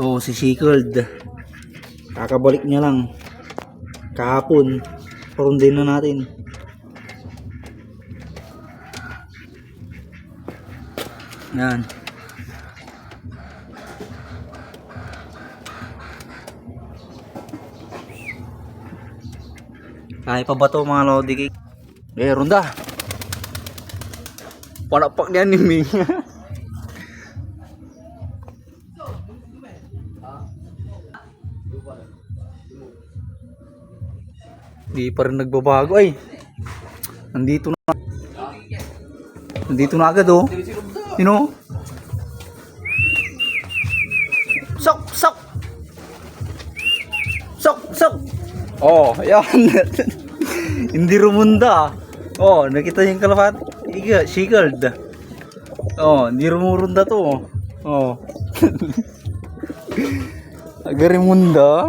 Oh, si Shickled. Kakabalik niya lang. Kahapon. Parundin na natin. Yan. Kaya pa ba to mga lodi? Eh, ronda. Panapak niya ni Ming. Di pa rin nagbabago ay. Nandito na. Nandito na agad oh. You know? Sok, sok. Sok, sok. Oh, yan. Hindi rumunda. Oh, nakita yung kalapat? Iga, shickled. Oh, hindi rumurunda to. Oh. Agarimunda.